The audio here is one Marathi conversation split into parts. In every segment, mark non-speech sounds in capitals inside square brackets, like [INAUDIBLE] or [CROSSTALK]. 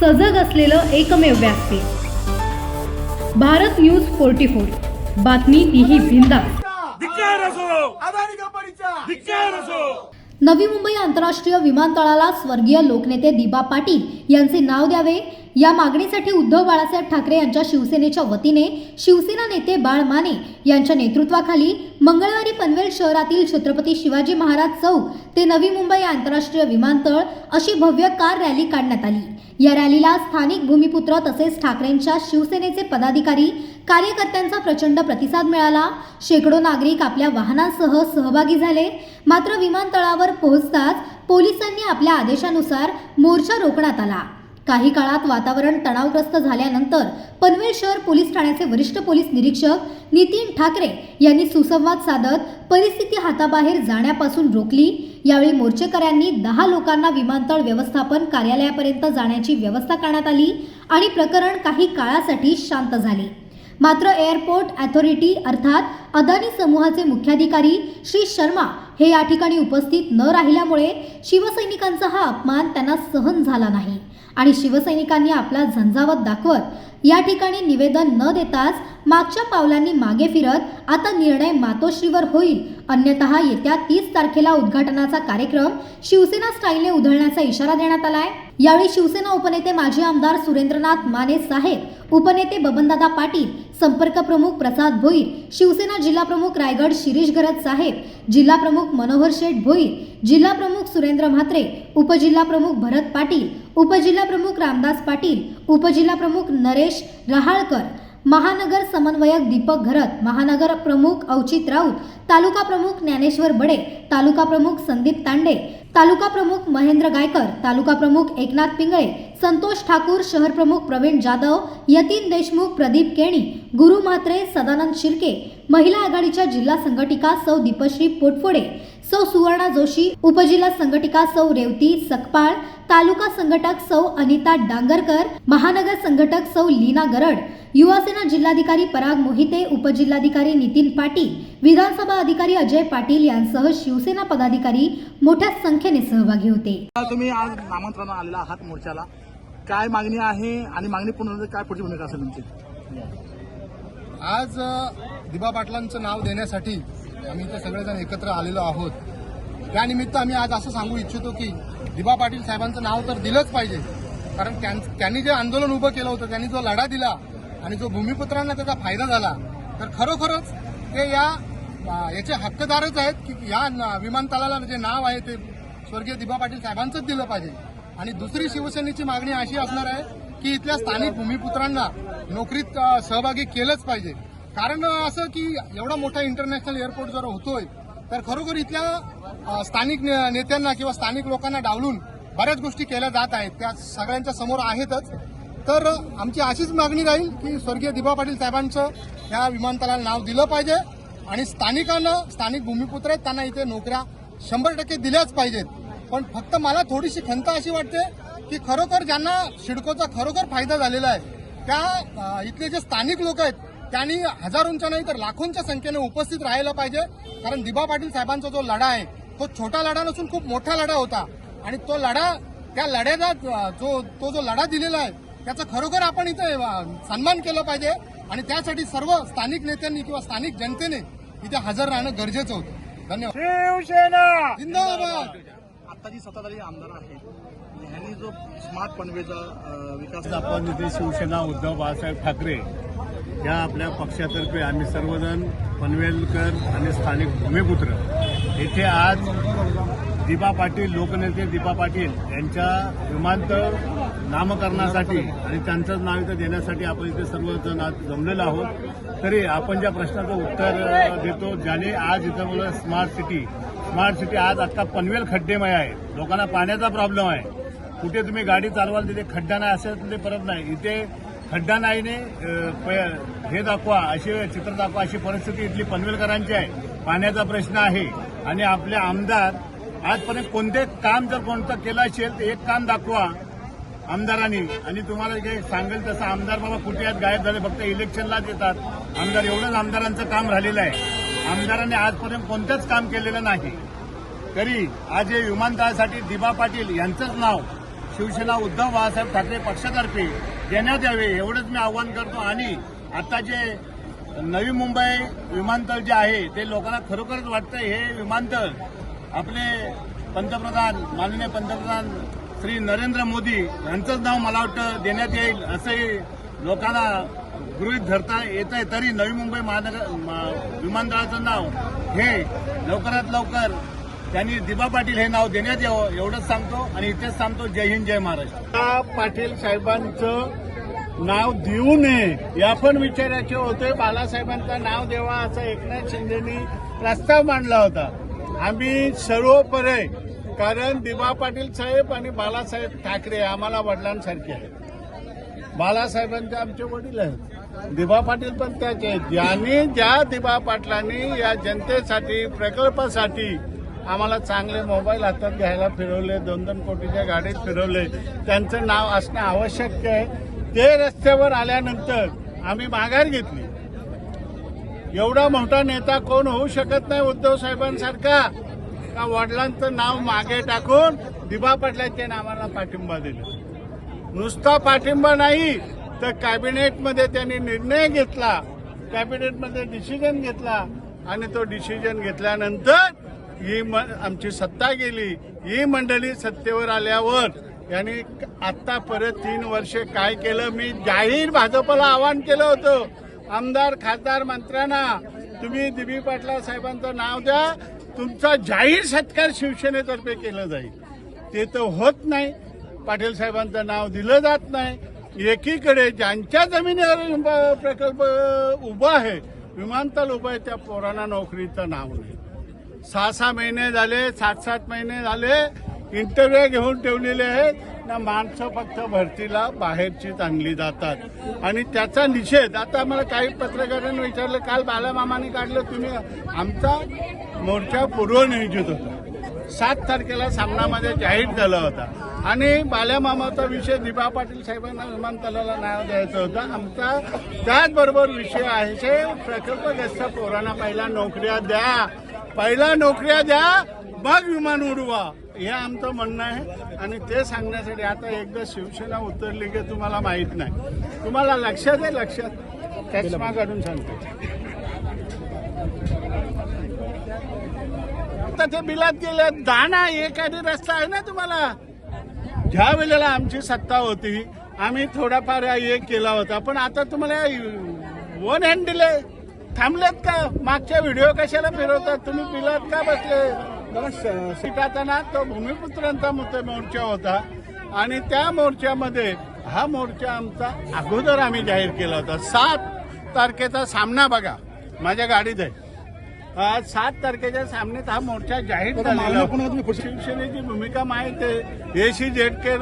सजग असलेलं एकमेव व्यासपीठ भारत न्यूज फोर्टी फोर. बातमी तीही असो. नवी मुंबई आंतरराष्ट्रीय विमानतळाला स्वर्गीय लोकनेते दिबा पाटील यांचे नाव द्यावे. या मागणीसाठी उद्धव बाळासाहेब ठाकरे यांच्या शिवसेनेच्या वतीने शिवसेना नेते बाळ माने यांच्या नेतृत्वाखाली मंगळवारी पनवेल शहरातील छत्रपती शिवाजी महाराज चौक ते नवी मुंबई आंतरराष्ट्रीय विमानतळ अशी भव्य कार रॅली काढण्यात आली. या रॅलीला स्थानिक भूमिपुत्र तसेच ठाकरेंच्या शिवसेनेचे पदाधिकारी कार्यकर्त्यांचा प्रचंड प्रतिसाद मिळाला. शेकडो नागरिक आपल्या वाहनांसह सहभागी झाले. मात्र विमानतळावर पोहोचताच पोलिसांनी आपल्या आदेशानुसार मोर्चा रोखण्यात आला. काही काळात वातावरण तणावग्रस्त झाल्यानंतर पनवेल शहर पोलीस ठाण्याचे वरिष्ठ पोलीस निरीक्षक नितीन ठाकरे यांनी सुसंवाद साधत परिस्थिती हाताबाहेर जाण्यापासून रोखली. यावेळी मोर्चेकऱ्यांनी दहा लोकांना विमानतळ व्यवस्थापन कार्यालयापर्यंत जाण्याची व्यवस्था करण्यात आली आणि प्रकरण काही काळासाठी शांत झाले. मात्र एअरपोर्ट अथॉरिटी अर्थात अदानी समूहाचे मुख्याधिकारी श्री शर्मा हे या ठिकाणी उपस्थित न राहिल्यामुळे शिवसैनिकांचा हा अपमान त्यांना सहन झाला नाही. आणि शिवसैनिकांनी आपला झंझावत दाखवत या ठिकाणी निवेदन न देताच मागच्या पावलांनी मागे फिरत आता निर्णय मातोश्रीवर होईल. अन्यतः येत्या तीस तारखेला उद्घाटनाचा कार्यक्रम शिवसेना स्टाईलने उधळण्याचा इशारा देण्यात आलाय. यावेळी शिवसेना उपनेते माजी आमदार सुरेंद्रनाथ माने साहेब उपनेते बबनदादा पाटील संपर्क प्रमुख प्रसाद भोईर शिवसेना जिल्हा प्रमुख रायगड शिरीष गरज साहेब जिल्हा प्रमुख मनोहर शेठ भोईर जिल्हा प्रमुख सुरेंद्र म्हात्रे उपजिल्हा प्रमुख भरत पाटील उपजिल्हाप्रमुख रामदास पाटील उपजिल्हा प्रमुख नरेश रहाळकर महानगर समन्वयक दीपक घरत महानगर प्रमुख अवचित राऊत तालुका प्रमुख ज्ञानेश्वर बडे तालुका प्रमुख संदीप तांडे तालुका प्रमुख महेंद्र गायकर तालुका प्रमुख एकनाथ पिंगळे संतोष ठाकूर शहर प्रमुख प्रवीण जाधव यतीन देशमुख प्रदीप केणी गुरु म्हात्रे सदानंद शिर्के महिला आघाडीच्या जिल्हा संघटिका सौ दीपश्री पोटफोडे सौ सुवर्णा जोशी उपजिल्हा संघटिका सौ रेवती सकपाळ तालुका संघटक सौ अनिता डांगरकर महानगर संघटक सौ लीना गरड युवासेना जिल्हाधिकारी पराग मोहिते उपजिल्हाधिकारी नितीन पाटील विधानसभा अधिकारी अजय पाटील यांसह शिवसेना पदाधिकारी मोठ्या संख्येने सहभागी होते. तुम्ही आज नामांतरण आलेला आहात मोर्चाला. काय मागणी आहे आणि मागणी पूर्ण काय पुढची भूमिका असेल तुमची? आज दिबा पाटलांचं नाव देण्यासाठी आम्ही इथे सगळेजण एकत्र आलेलो आहोत. त्यानिमित्त आम्ही आज असं सांगू इच्छितो की दिबा पाटील साहेबांचं नाव तर दिलंच पाहिजे. कारण त्यां- त्यांनी जे आंदोलन उभं केलं होतं त्यांनी जो लढा दिला आणि जो भूमिपुत्रांना त्याचा फायदा झाला तर खरोखरच ते या याचे हक्कदारच आहेत की या विमानतळाला जे नाव आहे ते स्वर्गीय दिबा पाटील साहेबांचंच दिलं पाहिजे. आणि दुसरी शिवसेनेची मागणी अशी असणार आहे की इथल्या स्थानिक भूमिपुत्रांना नोकरीत सहभागी केलंच पाहिजे. कारण असं की एवढा मोठा इंटरनॅशनल एअरपोर्ट जर होतोय तर खरोखर इथल्या स्थानिक ने- नेत्यांना किंवा स्थानिक लोकांना डावलून बऱ्याच गोष्टी केल्या जात आहेत. त्या सगळ्यांच्या समोर आहेतच. तर आमची अशीच मागणी राहील की स्वर्गीय दिबा पाटील साहेबांचं या विमानतळाला नाव दिलं पाहिजे आणि स्थानिकांना स्थानिक भूमिपुत्र आहेत त्यांना इथे नोकऱ्या शंभर टक्के दिल्याच पाहिजेत. पण फक्त मला थोडीशी खंत अशी वाटते की खरोखर ज्यांना सिडकोचा खरोखर फायदा झालेला आहे त्या इथले जे स्थानिक लोक आहेत त्यांनी हजारोंच्या नाही तर लाखोंच्या संख्येने उपस्थित राहायला पाहिजे. कारण दिबा पाटील साहेबांचा जो लढा आहे तो छोटा लढा नसून खूप मोठा लढा होता. आणि तो लढा त्या लढ्याचा जो तो जो लढा दिलेला आहे त्याचा खरोखर आपण इथे सन्मान केला पाहिजे. आणि त्यासाठी सर्व स्थानिक नेत्यांनी किंवा स्थानिक जनतेने इथे हजर राहणं गरजेचं होतं. धन्यवाद. शिवसेना! जिंदाबाद! आता जी सत्ताधारी आमदार आहेत ह्यांनी जो स्मार्ट पनवेचा विकास आपण इथे शिवसेना उद्धव बाळासाहेब ठाकरे या आपल्या पक्षातर्फे आम्ही सर्वजण पनवेलकर आणि स्थानिक भूमिपुत्र. येथे आज दिबा पाटील लोकनेते दिबा पाटील यांच्या विमानतळ नामकरणासाठी आणि त्यांचंच नाव इथं देण्यासाठी आपण इथे सर्वजण आज जमलेलो आहोत. तरी आपण ज्या प्रश्नाचं उत्तर देतो ज्याने आज इथं बोललं स्मार्ट सिटी. स्मार्ट सिटी आज आत्ता पनवेल खड्डेमय आहे. लोकांना पाण्याचा प्रॉब्लेम आहे. कुठे तुम्ही गाडी चालवाल तिथे खड्डा नाही असेल तिथे परत नाही. इथे खड्डा नाईने प- हे दाखवा अशी चित्र दाखवा अशी परिस्थिती इथली पनवेलकरांची आहे. पाण्याचा प्रश्न आहे. आणि आपले आमदार आजपर्यंत कोणते काम जर कोणतं केलं असेल तर एक काम दाखवा आमदारांनी. आणि तुम्हाला जे सांगेल तसं आमदार बाबा कुठे आहेत गायब झाले फक्त इलेक्शनलाच येतात आमदार एवढंच आमदारांचं काम राहिलेलं आहे. आमदारांनी आजपर्यंत कोणतंच काम केलेलं नाही. तरी आज हे विमानतळासाठी दिबा पाटील यांचंच नाव शिवसेना उद्धव बाळासाहेब ठाकरे पक्षातर्फे देण्यात यावे एवढंच मी आवाहन करतो. आणि आता जे नवी मुंबई विमानतळ जे आहे ते लोकांना खरोखरच वाटतं हे विमानतळ आपले पंतप्रधान माननीय पंतप्रधान श्री नरेंद्र मोदी यांचंच नाव मला वाटतं देण्यात येईल असंही लोकांना गृहीत धरता येत आहे तरी नवी मुंबई महानगर मा- विमानतळाचं नाव हे लवकरात लवकर त्यांनी दिबा पाटील हे नाव देण्यात यावं एवढंच सांगतो आणि इथेच सांगतो जय हिंद जय महाराष्ट्र. पाटील साहेबांचं नाव देऊ नये या पण विचाराचे होते बालासाहेबांचं नाव देवा असं एकनाथ शिंदेनी प्रस्ताव मांडला होता. आम्ही सर्वपरे कारण दिबा पाटील साहेब आणि बालासाहेब ठाकरे आम्हाला वडिलांसारखे आहेत. बालासाहेबांचे आमचे वडील आहेत. दिबा पाटील पण त्याचे ज्यांनी ज्या दिबा पाटलांनी या जनतेसाठी प्रकल्पासाठी आम्हाला चांगले मोबाईल हातात घ्यायला फिरवले दोन दोन कोटीच्या गाडीत फिरवले. त्यांचं नाव असणं आवश्यक आहे. ते रस्त्यावर आल्यानंतर आम्ही माघार घेतली. एवढा मोठा नेता कोण होऊ शकत नाही उद्धव साहेबांसारखा? का वडिलांचं नाव मागे टाकून दिबा पाटलांच्या नावाला पाठिंबा दिला? नुसता पाठिंबा नाही तर कॅबिनेटमध्ये त्यांनी निर्णय घेतला. कॅबिनेटमध्ये डिसिजन घेतला आणि तो डिसिजन घेतल्यानंतर ही म- आमची सत्ता गेली ही मंडळी सत्तेवर आल्यावर यांनी आता परत तीन वर्षे काय केलं? मी जाहीर भाजपला आवाहन केलं होतं. आमदार खासदार मंत्र्यांना तुम्ही दिबी पाटला साहेबांचं नाव द्या. तुमचा जाहीर सत्कार शिवसेनेतर्फे केलं जाईल. ते तर होत नाही. पाटील साहेबांचं नाव दिलं जात नाही. एकीकडे ज्यांच्या जमिनीवर प्रकल्प उभा आहे विमानतळ उभं आहे त्या पोरांना नोकरीचं नाव नाही. सहा सहा महिने झाले सात सात महिने झाले इंटरव्ह्यू घेऊन ठेवलेले आहेत. ना माणसं फक्त भरतीला बाहेरची चांगली जातात. आणि त्याचा निषेध आता मला काही पत्रकारांनी विचारलं काल बालामामाने काढलं तुम्ही आमचा मोर्चा पूर्वनियोजित होता. सात तारखेला सामनामध्ये जाहीर झाला होता. आणि बाल्यामामाचा विषय दिबा पाटील साहेबांना विमानतळाला नाव द्यायचं होतं. आमचा त्याचबरोबर विषय आहे प्रकल्पग्रस्त पोरांना पहिला नोकऱ्या द्या. पहिला नोकऱ्या द्या मग विमान उडवा. हे आमचं म्हणणं आहे. आणि ते सांगण्यासाठी आता एकदा शिवसेना उतरली की तुम्हाला माहीत नाही. तुम्हाला लक्षात आहे लक्षात. चष्मा काढून सांगतो. आता ते बिलात गेले दाना एखादी रस्ता आहे ना तुम्हाला? ज्या वेळेला आमची सत्ता होती आम्ही थोडाफार एक केला होता. पण आता तुम्हाला वन हँड दिले थांबलेत का? मागच्या व्हिडिओ कशाला फिरवतात? तुम्ही बिलात का बसले? सीटाताना तो भूमिपुत्रांचा मोर्चा होता. आणि त्या मोर्चामध्ये हा मोर्चा आमचा अगोदर आम्ही जाहीर केला होता. सात तारखेचा सामना बघा. माझ्या गाडीत आहे. आज सात तारखेच्या सामन्यात हा मोर्चा जाहीर खुश- शिवसेनेची भूमिका माहीत आहे. एसी जेटकेर.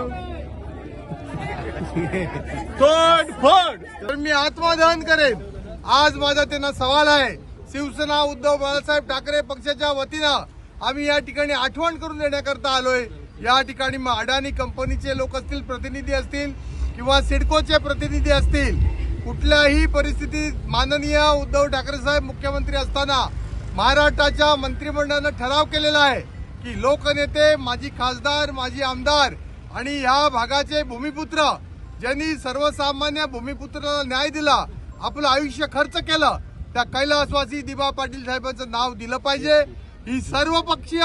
तोड [LAUGHS] फोड तर मी आत्मदहन करेन. आज माझा त्यांना सवाल आहे. शिवसेना उद्धव बाळासाहेब ठाकरे पक्षाच्या वतीनं आम्ही या ठिकाणी आठवण करून देण्याकरता आलोय. या ठिकाणी मग अडाणी कंपनीचे लोक असतील प्रतिनिधी असतील किंवा सिडकोचे प्रतिनिधी असतील कुठल्याही परिस्थितीत माननीय उद्धव ठाकरे साहेब मुख्यमंत्री असताना महाराष्ट्राच्या मंत्रिमंडळानं ठराव केलेला आहे की लोकनेते माजी खासदार माजी आमदार आणि ह्या भागाचे भूमिपुत्र ज्यांनी सर्वसामान्य भूमिपुत्राला न्याय दिला आपलं आयुष्य खर्च केलं त्या कैलासवासी दिबा पाटील साहेबांचं नाव दिलं पाहिजे. ही सर्व पक्षीय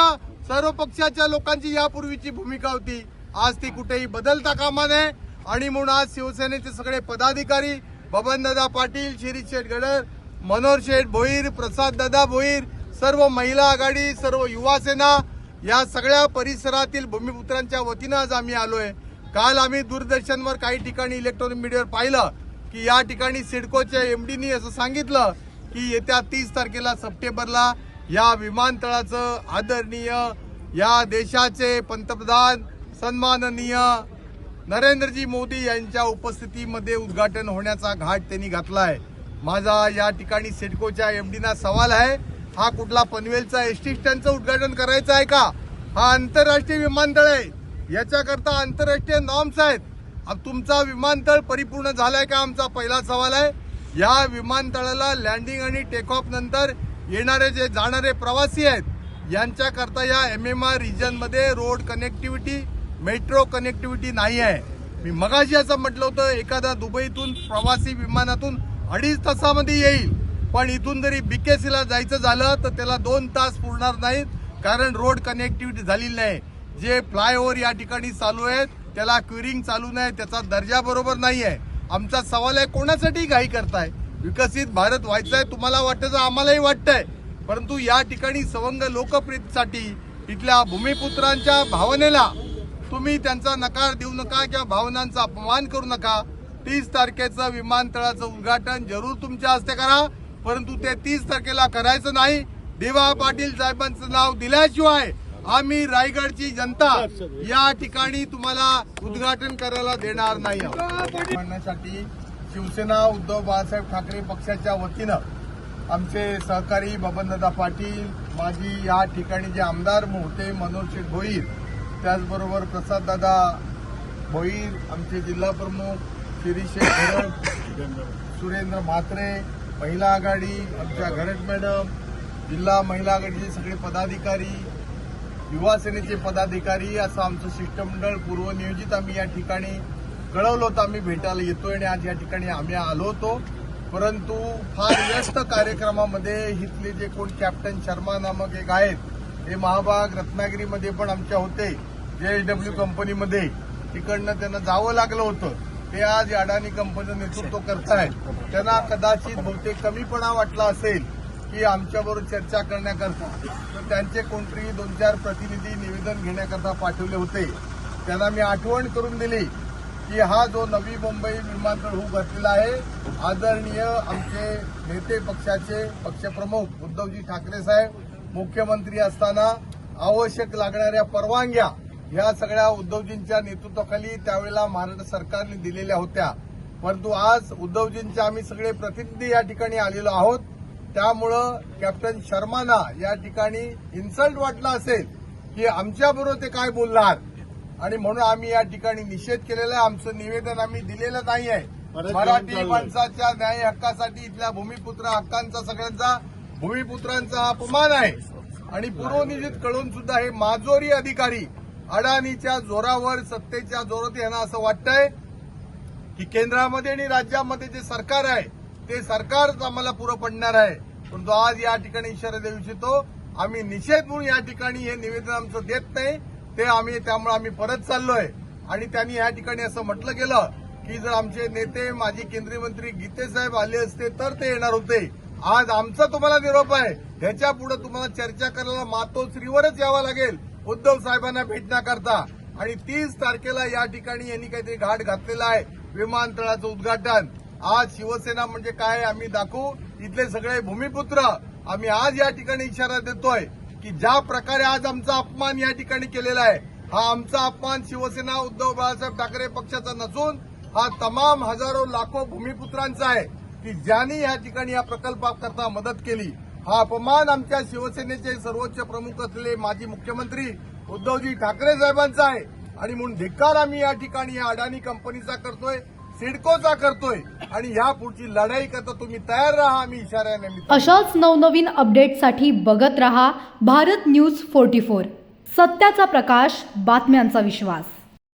सर्व पक्षाच्या लोकांची यापूर्वीची भूमिका होती. आज ती कुठेही बदलता कामा नये. आणि म्हणून आज शिवसेनेचे सगळे पदाधिकारी बबनदादा पाटील शिरीष शेठ गडर मनोहर शेठ भोईर प्रसाद दादा भोईर सर्व महिला आघाडी सर्व युवा सेना या सगळ्या परिसरातील भूमिपुत्रांच्या वतीनं आज आम्ही आलोय. काल आम्ही दूरदर्शनवर काही ठिकाणी इलेक्ट्रॉनिक मीडियावर पाहिलं. की या ठिकाणी सिडकोच्या एमडीनी असं सांगितलं की येत्या तीस तारखेला सप्टेंबरला या विमानतळाचं आदरणीय या देशाचे पंतप्रधान सन्माननीय नरेंद्रजी मोदी यांच्या उपस्थितीमध्ये उद्घाटन होण्याचा घाट त्यांनी घातला आहे माझा या ठिकाणी सिडकोच्या एम डीना सवाल आहे हा कुठला पनवेलचा एस टी स्टँडचं उद्घाटन करायचं आहे का? हा आंतरराष्ट्रीय विमानतळ आहे. याच्याकरता आंतरराष्ट्रीय नॉर्म्स आहेत. तुमचा विमानतळ परिपूर्ण झालाय का? आमचा पहिला सवाल आहे. या विमानतळाला लँडिंग आणि टेक ऑफ नंतर येणारे जे जाणारे प्रवासी आहेत यांच्याकरता या एम एम आर रिजनमध्ये रोड कनेक्टिव्हिटी मेट्रो कनेक्टिव्हिटी नाही आहे. मी मगाशी असं म्हटलं होतं एखादा दुबईतून प्रवासी विमानातून अडीच तासामध्ये येईल. पण इथून जरी बीकेसीला जायचं झालं तर त्याला दोन तास पुरणार नाहीत कारण रोड कनेक्टिव्हिटी झालेली नाही. जे फ्लायओव्हर या ठिकाणी चालू आहेत त्याला क्युरिंग चालू नाही त्याचा दर्जा बरोबर नाही आहे आमचा सवाल आहे कोणासाठी घाई करताय? विकसित भारत व्हायचा आहे तुम्हाला वाटतं आम्हालाही वाटतंय. परंतु या ठिकाणी सवंग लोकप्रियतेसाठी इथल्या भूमिपुत्रांच्या भावनेला तुम्ही त्यांचा नकार देऊ नका किंवा भावनांचा अपमान करू नका. तीस तारखेचं विमानतळाचं उद्घाटन जरूर तुमच्या हस्ते करा. परंतु ते तीस तारखेला करायचं नाही. देवा पाटील साहेबांचं नाव दिल्याशिवाय आम्ही रायगडची जनता या ठिकाणी तुम्हाला उद्घाटन करायला देणार नाही आहोत. मांडण्यासाठी शिवसेना उद्धव बाळासाहेब ठाकरे पक्षाच्या वतीनं आमचे सहकारी बबनदादा पाटील माजी या ठिकाणी जे आमदार होते मनोज शेठ भोईर त्याचबरोबर प्रसाददादा भोईर आमचे जिल्हा प्रमुख शिरीष घरट सुरेंद्र म्हात्रे महिला आघाडी आमच्या घरट मॅडम जिल्हा महिला आघाडीचे सगळे पदाधिकारी युवा सेनेचे पदाधिकारी असं आमचं शिष्टमंडळ पूर्वनियोजित आम्ही या ठिकाणी कळवलं होतं. आम्ही भेटायला येतोय आणि आज या ठिकाणी आम्ही आलो होतो. परंतु फार व्यस्त कार्यक्रमामध्ये इथले जे कोण कॅप्टन शर्मा नामक एक आहेत हे महाभाग रत्नागिरीमध्ये पण आमच्या होते जेएसडब्ल्यू कंपनीमध्ये. तिकडनं त्यांना जावं लागलं होतं. ते आज अडाणी कंपनीचं नेतृत्व करतायत. त्यांना कदाचित बहुतेक कमीपणा वाटला असेल. की आमच्याबरोबर चर्चा करण्याकरता तर त्यांचे कोणतरी दोन चार प्रतिनिधी निवेदन घेण्याकरता पाठवले होते. त्यांना मी आठवण करून दिली की हा जो नवी मुंबई विमानतळ होऊ घातलेला आहे आदरणीय आमचे नेते पक्षाचे पक्षप्रमुख उद्धवजी ठाकरे साहेब मुख्यमंत्री असताना आवश्यक लागणाऱ्या परवानग्या ह्या सगळ्या उद्धवजींच्या नेतृत्वाखाली त्यावेळेला महाराष्ट्र सरकारने दिलेल्या होत्या. परंतु आज उद्धवजींचे आम्ही सगळे प्रतिनिधी या ठिकाणी आलेलो आहोत. त्यामुळं कॅप्टन शर्माना या ठिकाणी इन्सल्ट वाटला असेल की आमच्याबरोबर ते काय बोलणार? आणि म्हणून आम्ही या ठिकाणी निषेध केलेला आहे. आमचं निवेदन आम्ही दिलेलं नाही आहे मराठी माणसाच्या न्याय हक्कासाठी इथल्या भूमिपुत्र हक्कांचा सगळ्यांचा भूमिपुत्रांचा अपमान आहे. आणि पूर्वनियोजित कळून सुद्धा हे माजोरी अधिकारी अडाणीच्या जोरावर सत्तेच्या जोरात यांना असं वाटतंय की केंद्रामध्ये आणि राज्यामध्ये जे सरकार आहे ते सरकारच आम्हाला पुरं पडणार आहे. परंतु आज या ठिकाणी इशारा देऊ इच्छितो आम्ही निषेध म्हणून या ठिकाणी हे निवेदन आमचं देत नाही. ते आम्ही त्यामुळे आम्ही परत चाललोय. आणि त्यांनी या ठिकाणी असं म्हटलं गेलं की जर आमचे नेते माजी केंद्रीय मंत्री गीते साहेब आले असते तर ते येणार होते. आज आमचा तुम्हाला निरोप आहे. ह्याच्या पुढे तुम्हाला चर्चा करायला मातोश्रीवरच यावं लागेल. उद्धव साहेबांना भेटण्याकरता आणि तीस तारखेला या ठिकाणी यांनी काहीतरी घाट घातलेला आहे. विमानतळाचं उद्घाटन. आज शिवसेना म्हणजे काय आम्ही दाखवू? इथले सगळे भूमिपुत्र आम्ही आज या ठिकाणी इशारा देतोय की ज्या प्रकारे आज आमचा अपमान या ठिकाणी केलेला आहे हा आमचा अपमान शिवसेना उद्धव बाळासाहेब ठाकरे पक्षाचा नसून हा तमाम हजारो लाखो भूमिपुत्रांचा आहे की ज्यांनी या ठिकाणी या प्रकल्पाकरता मदत केली. हा अपमान आमच्या शिवसेनेचे सर्वोच्च प्रमुख असलेले माजी मुख्यमंत्री उद्धवजी ठाकरे साहेबांचा आहे. आणि म्हणून धिक्कार आम्ही या ठिकाणी या अडाणी कंपनीचा करतोय. सिडकोचा करतोय. आणि ह्या पुढची लढाई करता तुम्ही तयार राहा आम्ही इशाऱ्याने अशाच नवनवीन अपडेटसाठी बघत रहा भारत न्यूज फोर्टी फोर. सत्याचा प्रकाश बातम्यांचा विश्वास.